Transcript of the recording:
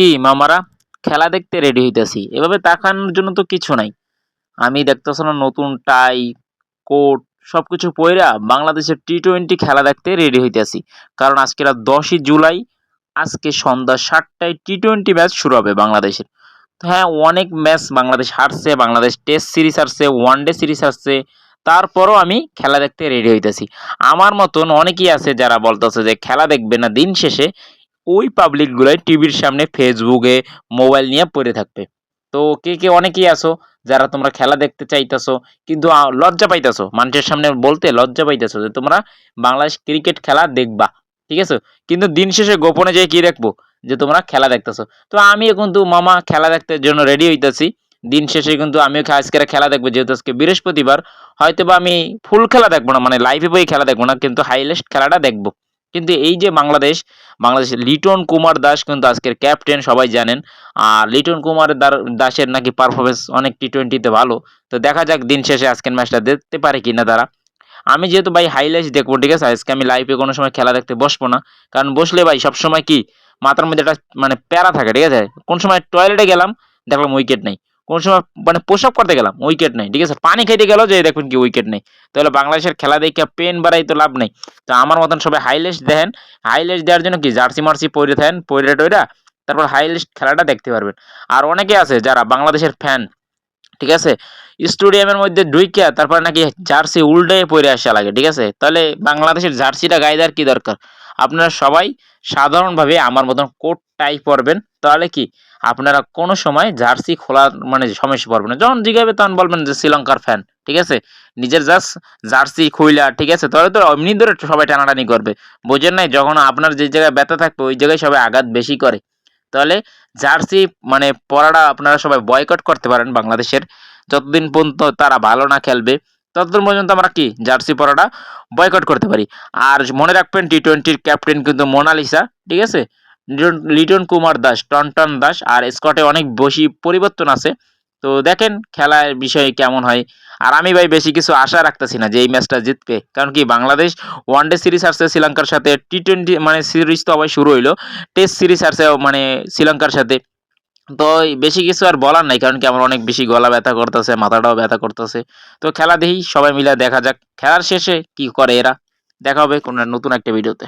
কি, মামারা? খেলা দেখতে রেডি হইতাছি। এভাবে তাকানোর জন্য তো কিছু নাই। আমি দেখতেছি না নতুন টাই কোট সব কিছু পইরা বাংলাদেশের টি টোয়েন্টি খেলা দেখতে রেডি হইতেছি। কারণ আজকে রাত দশই জুলাই, আজকে সন্ধ্যা সাতটায় টি টোয়েন্টি ম্যাচ শুরু হবে বাংলাদেশের। হ্যাঁ অনেক ম্যাচ বাংলাদেশ হারছে, বাংলাদেশ টেস্ট সিরিজ হারছে ওয়ান ডে সিরিজ হারছে। তারপরও আমি খেলা দেখতে রেডি হইতেছি। আমার মতন অনেকেই আছে যারা বলতেছে যে খেলা দেখবে না দিন শেষে। ওই পাবলিকগুলোই টিভির সামনে ফেসবুকে মোবাইল নিয়ে পড়ে থাকবে। তো কে কে অনেকেই আছো, যারা তোমরা খেলা দেখতে চাইতেছো, কিন্তু লজ্জা পাইতেছো, মানুষের সামনে বলতে লজ্জা পাইতেছো যে তোমরা বাংলাদেশ ক্রিকেট খেলা দেখবা, ঠিক আছে? কিন্তু দিন শেষে গোপনে যেয়ে কি দেখব? যে তোমরা খেলা দেখতেছো। তো আমি কিন্তু মামা খেলা দেখতে জন্য রেডি হইতেছি। দিন শেষে কিন্তু আমিও খে- আজকে খেলা দেখব, যেহেতু আজকে বৃহস্পতিবার। হয়তো বা আমি ফুল খেলা দেখব না মানে লাইভে বই খেলা দেখব না, কিন্তু হাইলেস্ট খেলাটা দেখব। কিন্তু এই যে বাংলাদেশ, বাংলাদেশের লিটন কুমার দাস কিন্তু আজকের ক্যাপ্টেন সবাই জানেন। আর লিটন কুমার দাসের নাকি পারফরমেন্স অনেক টি টোয়েন্টিতে ভালো। তো দেখা যাক দিন শেষে আজকের ম্যাচটা দেখতে পারে কিনা তারা। আমি যেহেতু ভাই হাইলাইট দেখব, ঠিক আছে? আজকে আমি লাইভে কোনো সময় খেলা দেখতে বসবো না। কারণ বসলে ভাই সবসময় কি? মাথার মধ্যে একটা মানে প্যারা থাকে, ঠিক আছে? কোন সময় টয়লেটে গেলাম, দেখলাম উইকেট নেই। কোন সময় মানে পোশাক করতে গেলাম উইকেট নেই, ঠিক আছে? পানি খাইতে গেল যে দেখবেন কি উইকেট নেই। তাহলে বাংলাদেশের খেলা দেখে পেন বাড়াই তো লাভ নেই। তো আমার মতন সবাই হাইলাইট দেখেন। হাইলাইট দেওয়ার জন্য কি জার্সি মার্সি পরে থাকেন, পরে টইরা তারপর হাইলাইট খেলাটা দেখতে পারবেন। আর অনেকে আছে যারা বাংলাদেশের ফ্যান ঠিক আছে? স্টেডিয়ামের মধ্যে ঢুইকিয়া তারপরে নাকি জার্সি উল্টে পরে আসা লাগে, ঠিক আছে? তাহলে বাংলাদেশের জার্সিটা গায়ে দেওয়ার কি দরকার? আপনারা সবাই সাধারণভাবে আমার মতন কোট টাই পরবেন। তাহলে কি? আপনারা কোনো সময় জার্সি খোলার মানে সমস্যা পড়বেন না। যখন জিগাবে তখন বলবেন যে শ্রীলঙ্কার ফ্যান ঠিক আছে? নিজের জাস্ট জার্সি খুইলা, ঠিক আছে? তাহলে তো এমনি ধরে সবাই টানাটানি করবে। বোঝেন নাই, যখন আপনার যে জায়গায় ব্যথা থাকবে, ওই জায়গায় সবাই আঘাত বেশি করে। তাহলে জার্সি মানে পরাটা আপনারা সবাই বয়কট করতে পারেন বাংলাদেশের। যতদিন পর্যন্ত তারা ভালো না খেলবে, ততদিন পর্যন্ত আমরা কি, জার্সি পরাটা বয়কট করতে পারি। আর মনে রাখবেন টি টোয়েন্টির ক্যাপ্টেন কিন্তু মোনালিসা, ঠিক আছে? লিটন- লিটন কুমার দাস, টনটন দাস আর স্কটে অনেক বেশি পরিবর্তন আছে। তো দেখেন খেলার বিষয়ে কেমন হয়। আর আমি ভাই বেশি কিছু আশা রাখতেছি না যে এই ম্যাচটা জিতবে। কারণ কি বাংলাদেশ ওয়ান ডে সিরিজ আসছে শ্রীলঙ্কার সাথে টি টোয়েন্টি মানে সিরিজ তো আবার শুরু হইল টেস্ট সিরিজ আসছে মানে শ্রীলঙ্কার সাথে। তো বেশি কিছু আর বলার নাই, কারণ কি আমার অনেক বেশি গলা ব্যথা করতেছে, মাথাটাও ব্যথা করতেছে। তো খেলা দেখি, সবাই মিলে দেখা যাক, খেলার শেষে কি করে এরা। দেখা হবে কোনো নতুন একটা ভিডিওতে